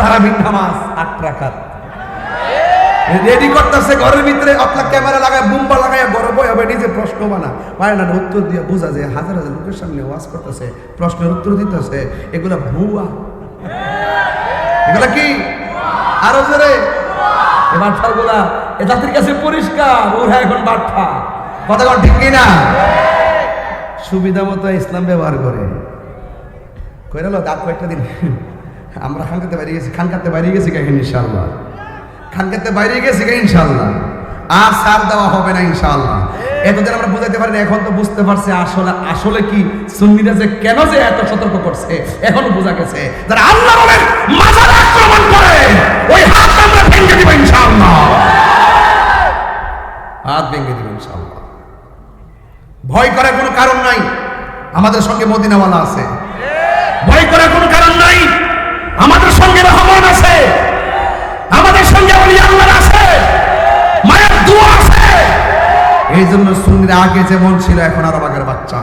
তারাবির নামাজ আট রাখাত। রেডি করতেছে ঘরের ভিতরে আপনার ক্যামেরা লাগায়, বুম্বা লাগায়, বড় বই হবে, নিজে প্রশ্ন বানা পারে না, উত্তর দিয়ে বোঝা যায়, হাজার হাজার লোকের সামনে ওয়াজ করতেছে, প্রশ্নের উত্তর দিতেছে। এগুলা ভুয়া। এগুলা কি? আরও জোরে। এ বাটফার এ জাতির কাছে পরিষ্কার, ওরা এখন বাটফা কথা ঠিক কিনা? সুবিধা মতো ইসলাম ব্যবহার করে। কইরালো দাঁত কয়েকটা দিন। আমরা খানকাতে বাইরে গেছি, খানকাতে বাইরে গেছি কেন ইনশাল্লাহ খানকাতে বাইরে গেছি কেন ইনশাল্লাহ আর সার দেওয়া হবে না ইনশাল্লাহ এতদিন আমরা বুঝাইতে পারি না এখন তো বুঝতে পারছে আসলে আসলে কি? সুন্নিরা যে কেন যে এত সতর্ক করছে, এখন বোঝা গেছে। যারা আল্লাহ বলেন, মাজার আক্রমণ করে, ওই হাত আমরা ভেঙে দিব, ইনশাআল্লাহ। হাত ভেঙে দিব, ইনশাআল্লাহ। ভয় করার কোনো কারণ নাই। আমাদের সঙ্গে মদিনাওয়ালা আছে। এই জন্য সুন্নিরা আগে যেমন ছিল এখন আরও আগের বাচ্চা।